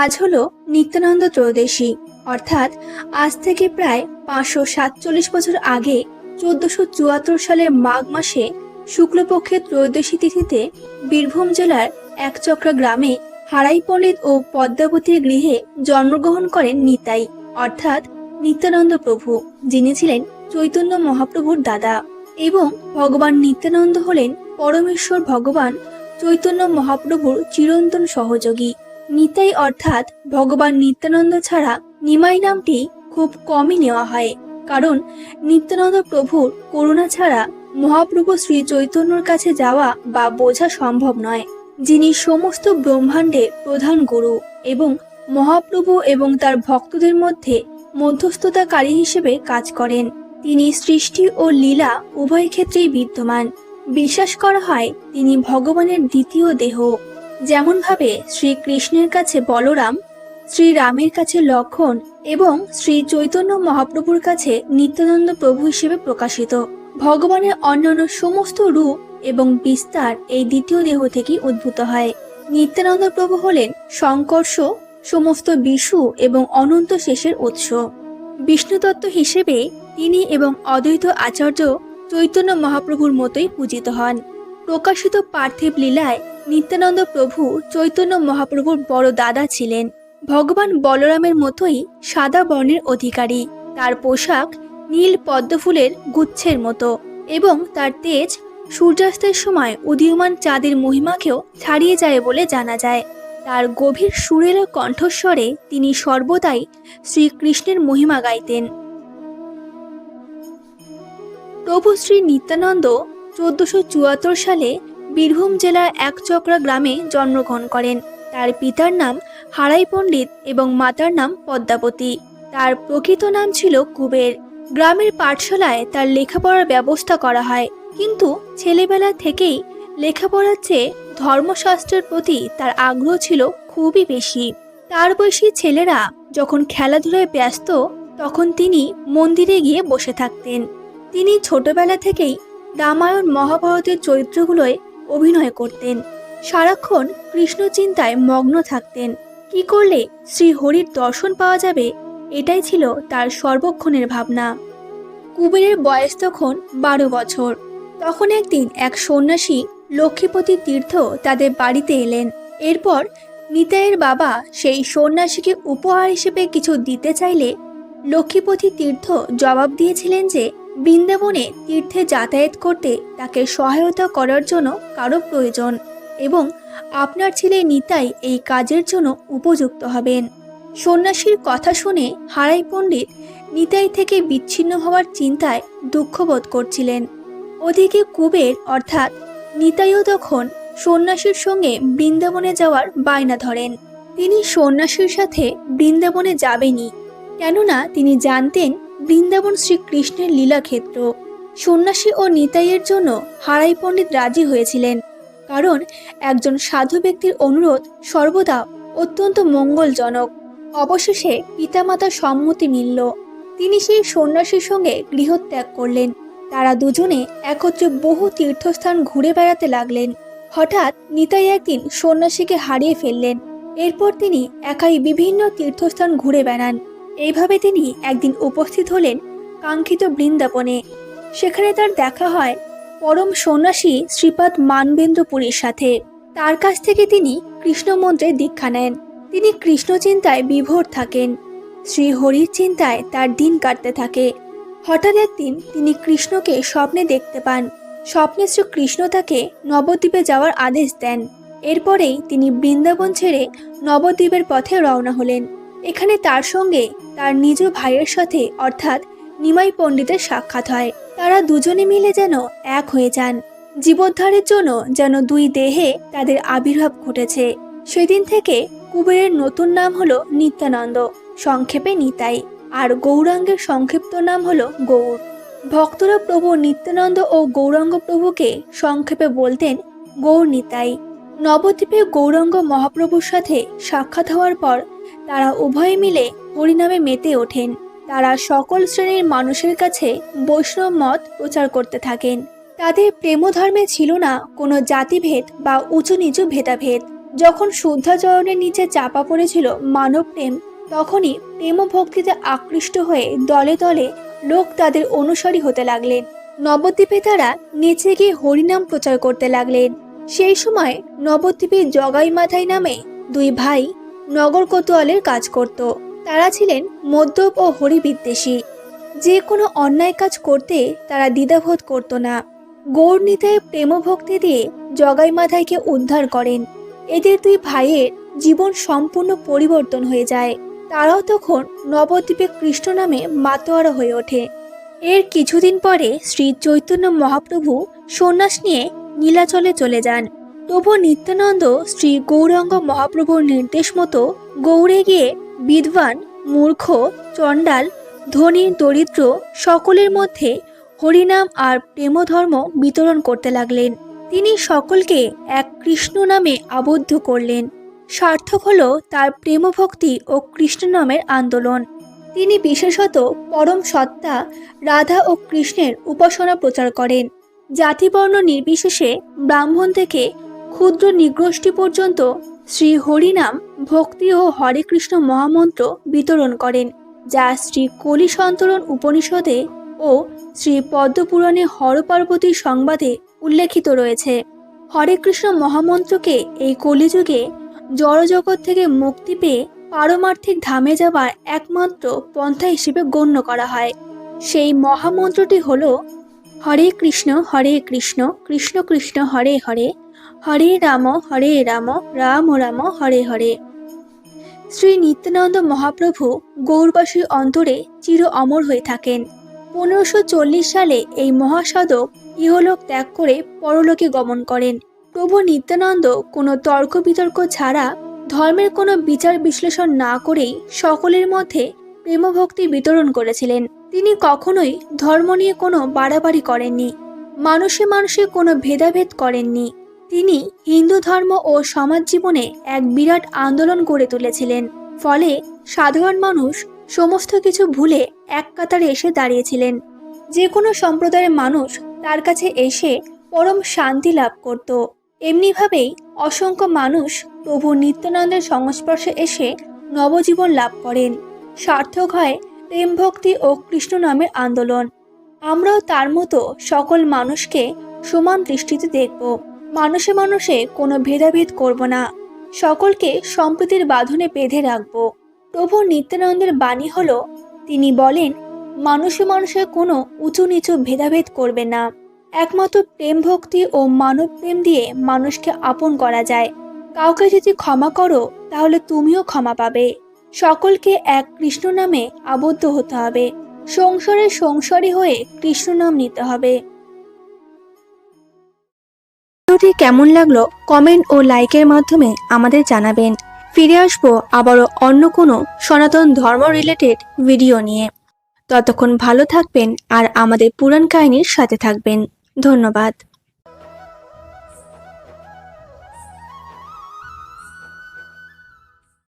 আজ হলো নিত্যানন্দ ত্রয়োদশী। অর্থাৎ আজ থেকে প্রায় পাঁচশো সাতচল্লিশ বছর আগে চোদ্দশো চুয়াত্তর সালের মাঘ মাসে শুক্লপক্ষের ত্রয়োদশী তিথিতে বীরভূম জেলার একচক্রা গ্রামে হারাই পণ্ডিত ও পদ্মাবতীর গৃহে জন্মগ্রহণ করেন নিতাই, অর্থাৎ নিত্যানন্দ প্রভু, যিনি ছিলেন চৈতন্য মহাপ্রভুর দাদা এবং ভগবান নিত্যানন্দ হলেন পরমেশ্বর ভগবান চৈতন্য মহাপ্রভুর চিরন্তন সহযোগী। নিতাই অর্থাৎ ভগবান নিত্যানন্দ ছাড়া নিমাই নামটি খুব কমই নেওয়া হয়। কারণ নিত্যানন্দ প্রভুর করুণা ছাড়া মহাপ্রভু শ্রী চৈতন্যর কাছে যাওয়া বা বোঝা সম্ভব নয়। যিনি সমস্ত ব্রহ্মাণ্ডের প্রধান গুরু এবং মহাপ্রভু এবং তার ভক্তদের মধ্যে মধ্যস্থতাকারী হিসেবে কাজ করেন। তিনি সৃষ্টি ও লীলা উভয় ক্ষেত্রেই বিদ্যমান। বিশ্বাস করা হয় তিনি ভগবানের দ্বিতীয় দেহ। যেমনভাবে শ্রীকৃষ্ণের কাছে বলরাম, শ্রীরামের কাছে লক্ষণ এবং শ্রী চৈতন্য মহাপ্রভুর কাছে নিত্যানন্দ প্রভু হিসেবে প্রকাশিত। ভগবানের অন্যান্য সমস্ত রূপ এবং বিস্তার এই দ্বিতীয় দেহ থেকেই উদ্ভূত হয়। নিত্যানন্দ প্রভু হলেন সংকর্ষ, সমস্ত বিশু এবং অনন্ত শেষের উৎস। বিষ্ণুতত্ত্ব হিসেবে তিনি এবং অদ্বৈত আচার্য চৈতন্য মহাপ্রভুর মতোই পূজিত হন। প্রকাশিত পার্থিব লীলায় নিত্যানন্দ প্রভু চৈতন্য মহাপ্রভুর বড় দাদা ছিলেন। ভগবান বলরামের মতোই সাদা বর্ণের অধিকারী। তার পোশাক নীল পদ্মফুলের গুচ্ছের মতো এবং তার তেজ সূর্যাস্তের সময় উদীয়মান চাঁদের মহিমাকেও ছাড়িয়ে যায় বলে জানা যায়। তার গভীর সুরেলা কণ্ঠস্বরে তিনি সর্বদাই শ্রীকৃষ্ণের মহিমা গাইতেন। প্রভু শ্রী নিত্যানন্দ চোদ্দশো সালে বীরভূম জেলার একচক্রা গ্রামে জন্মগ্রহণ করেন। তার পিতার নাম হারাই পণ্ডিত এবং মাতার নাম পদ্মাবতী। তার প্রকৃত নাম ছিল কুবের। গ্রামের পাঠশালায় তার লেখাপড়ার ব্যবস্থা করা হয়, কিন্তু ছেলেবেলা থেকেই লেখাপড়ার চেয়ে ধর্মশাস্ত্রের প্রতি তার আগ্রহ ছিল খুবই বেশি। তার বয়সী ছেলেরা যখন খেলাধুলায় ব্যস্ত, তখন তিনি মন্দিরে গিয়ে বসে থাকতেন। তিনি ছোটবেলা থেকেই রামায়ণ, মহাভারতের চরিত্রগুলোয় অভিনয় করতেন। সারাক্ষণ কৃষ্ণ চিন্তায় মগ্ন থাকতেন। কি করলে শ্রী হরির দর্শন পাওয়া যাবে, এটাই ছিল তার সর্বক্ষণের ভাবনা। কুবেরের বয়স তখন বারো বছর। তখন একদিন এক সন্ন্যাসী লক্ষ্মীপতি তীর্থ তাদের বাড়িতে এলেন। এরপর নিতাইয়ের বাবা সেই সন্ন্যাসীকে উপহার হিসেবে কিছু দিতে চাইলে লক্ষ্মীপতি তীর্থ জবাব দিয়েছিলেন যে বৃন্দাবনে তীর্থে যাতায়াত করতে তাকে সহায়তা করার জন্য কারও প্রয়োজন এবং আপনার ছেলে নিতাই এই কাজের জন্য উপযুক্ত হবেন। সন্ন্যাসীর কথা শুনে হারাই পণ্ডিত নিতাই থেকে বিচ্ছিন্ন হওয়ার চিন্তায় দুঃখবোধ করছিলেন। ওদিকে কুবের অর্থাৎ নিতাইও তখন সন্ন্যাসীর সঙ্গে বৃন্দাবনে যাওয়ার বায়না ধরেন। তিনি সন্ন্যাসীর সাথে বৃন্দাবনে যাবেনই, কেননা তিনি জানতেন বৃন্দাবন শ্রীকৃষ্ণের লীলাক্ষেত্র। সন্ন্যাসী ও নিতাইয়ের জন্য হারাই পণ্ডিত রাজি হয়েছিলেন। কারণ একজন সাধু ব্যক্তির অনুরোধ সর্বদা অত্যন্ত মঙ্গলজনক। অবশেষে পিতামাতার সম্মতি মিলল। তিনি সেই সন্ন্যাসীর সঙ্গে গৃহত্যাগ করলেন। তারা দুজনে একত্রে বহু তীর্থস্থান ঘুরে বেড়াতে লাগলেন। হঠাৎ নিতাই একদিন সন্ন্যাসীকে হারিয়ে ফেললেন। এরপর তিনি একাই বিভিন্ন তীর্থস্থান ঘুরে বেড়ান। এইভাবে তিনি একদিন উপস্থিত হলেন কাঙ্ক্ষিত বৃন্দাবনে। সেখানে তার দেখা হয় পরম সন্ন্যাসী শ্রীপাদ মানবেন্দ্রপুরীর সাথে। তার কাছ থেকে তিনি কৃষ্ণ মন্ত্রে দীক্ষা নেন। তিনি কৃষ্ণ চিন্তায় বিভোর থাকেন। শ্রী হরির চিন্তায় তার দিন কাটতে থাকে। হঠাৎ একদিন তিনি কৃষ্ণকে স্বপ্নে দেখতে পান। স্বপ্নে শ্রী কৃষ্ণ তাকে নবদ্বীপে যাওয়ার আদেশ দেন। এরপরেই তিনি বৃন্দাবন ছেড়ে নবদ্বীপের পথে রওনা হলেন। এখানে তার সঙ্গে তার নিজ ভাইয়ের সাথে, অর্থাৎ নিমাই পণ্ডিতের সাক্ষাৎ হয়। তারা দুজনে মিলে যেন এক হয়ে যান। জীবোদ্ধারের জন্য যেন দুই দেহে তাদের আবির্ভাব ঘটেছে। সেদিন থেকে কুবেরের নতুন নাম হলো নিত্যানন্দ, সংক্ষেপে নিতাই, আর গৌরাঙ্গের সংক্ষিপ্ত নাম হলো গৌর। ভক্তরা প্রভু নিত্যানন্দ ও গৌরাঙ্গ প্রভুকে সংক্ষেপে বলতেন গৌর নিতাই। নবদ্বীপে গৌরাঙ্গ মহাপ্রভুর সাথে সাক্ষাৎ হওয়ার পর তারা উভয়ে মিলে হরিনামে মেতে ওঠেন। তারা সকল শ্রেণির মানুষের কাছে বৈষ্ণব মত প্রচার করতে থাকেন। তাদের প্রেমধর্মে ছিল না কোনো জাতিভেদ বা উঁচু নিচু ভেদাভেদ। যখন শুদ্ধাচরণের নিচে চাপা পড়েছিল মানব প্রেম, তখনই প্রেম ভক্তিতে আকৃষ্ট হয়ে দলে দলে লোক তাদের অনুসারী হতে লাগলেন। নবদ্বীপে তারা নেচে গিয়ে হরিনাম প্রচার করতে লাগলেন। সেই সময় নবদ্বীপে জগাই মাথাই নামে দুই ভাই নগর কোতোয়ালের কাজ করত। তারা ছিলেন মদ্যপ ও হরিবিদ্বেষী। যে কোনো অন্যায় কাজ করতে তারা দ্বিধাবোধ করত না। গৌর নিতায় প্রেমভক্তি দিয়ে জগাই মাথাইকে উদ্ধার করেন। এদের দুই ভাইয়ের জীবন সম্পূর্ণ পরিবর্তন হয়ে যায়। তারাও তখন নবদ্বীপে কৃষ্ণ নামে মাতোয়ারা হয়ে ওঠে। এর কিছুদিন পরে শ্রী চৈতন্য মহাপ্রভু সন্ন্যাস নিয়ে নীলাচলে চলে যান। প্রভু নিত্যানন্দ শ্রী গৌরাঙ্গ মহাপ্রভুর নির্দেশ মতো গৌড়ে গিয়ে বিদ্বান, মূর্খ, চণ্ডাল, ধনী, দরিদ্র সকলের মধ্যে হরিনাম আর প্রেমধর্ম বিতরণ করতে লাগলেন। তিনি সকলকে এক কৃষ্ণ নামে আবদ্ধ করলেন। সার্থক হল তার প্রেমভক্তি ও কৃষ্ণ নামের আন্দোলন। তিনি বিশেষত পরম সত্তা, রাধা ও কৃষ্ণের উপাসনা প্রচার করেন। জাতিবর্ণ নির্বিশেষে ব্রাহ্মণ থেকে ক্ষুদ্র নিগ্রষ্টি পর্যন্ত শ্রী হরিনাম ভক্তি ও হরে কৃষ্ণ মহামন্ত্র বিতরণ করেন, যা শ্রী কলি সন্তরণ উপনিষদে ও শ্রী পদ্মপুরাণে হরপার্বতীর সংবাদে উল্লেখিত রয়েছে। হরে কৃষ্ণ মহামন্ত্রকে এই কলিযুগে জড়জগৎ থেকে মুক্তি পেয়ে পারমার্থিক ধামে যাবার একমাত্র পন্থা হিসেবে গণ্য করা হয়। সেই মহামন্ত্রটি হল, হরে কৃষ্ণ হরে কৃষ্ণ কৃষ্ণ কৃষ্ণ, হরে হরে। হরে রাম হরে রাম রাম রাম, হরে হরে। শ্রী নিত্যানন্দ মহাপ্রভু গৌরবাসীর অন্তরে চির অমর হয়ে থাকেন। পনেরোশো সালে এই মহাসাধক ইহলোক ত্যাগ করে পরলোকে গমন করেন। প্রভু নিত্যানন্দ কোনো তর্ক বিতর্ক ছাড়া ধর্মের কোনো বিচার বিশ্লেষণ না করেই সকলের মধ্যে প্রেমভক্তি বিতরণ করেছিলেন। তিনি কখনোই ধর্ম নিয়ে কোনো বাড়াবাড়ি করেননি। মানুষে মানুষে কোনো ভেদাভেদ করেননি। তিনি হিন্দু ধর্ম ও সমাজ জীবনে এক বিরাট আন্দোলন গড়ে তুলেছিলেন। ফলে সাধারণ মানুষ সমস্ত কিছু ভুলে এক কাতারে এসে দাঁড়িয়েছিলেন। যে কোনো সম্প্রদায়ের মানুষ তার কাছে এসে পরম শান্তি লাভ করত। এমনিভাবেই অসংখ্য মানুষ প্রভু নিত্যানন্দের সংস্পর্শে এসে নবজীবন লাভ করেন। সার্থক হয় প্রেম ভক্তি ও কৃষ্ণ নামের আন্দোলন। আমরাও তার মতো সকল মানুষকে সমান দৃষ্টিতে দেখব। মানুষে মানুষে কোনো ভেদাভেদ করব না। সকলকে সম্প্রীতির বাঁধনে বেঁধে রাখব। প্রভু নিত্যানন্দের বাণী হল, তিনি বলেন, মানুষে মানুষে কোনো উঁচু নিচু ভেদাভেদ করবে না। একমাত্র প্রেম ভক্তি ও মানব প্রেম দিয়ে মানুষকে আপন করা যায়। কাউকে যদি ক্ষমা করো, তাহলে তুমিও ক্ষমা পাবে। সকলকে এক কৃষ্ণ নামে আবদ্ধ হতে হবে। সংসারে সংসারী হয়ে কৃষ্ণ নাম নিতে হবে। ভিডিওটি কেমন লাগল কমেন্ট ও লাইকের মাধ্যমে আমাদের জানাবেন। ফিরে আসব আবারও অন্য কোনো সনাতন ধর্ম রিলেটেড ভিডিও নিয়ে। ততক্ষণ ভালো থাকবেন আর আমাদের পুরাণ কাহিনীর সাথে থাকবেন। ধন্যবাদ।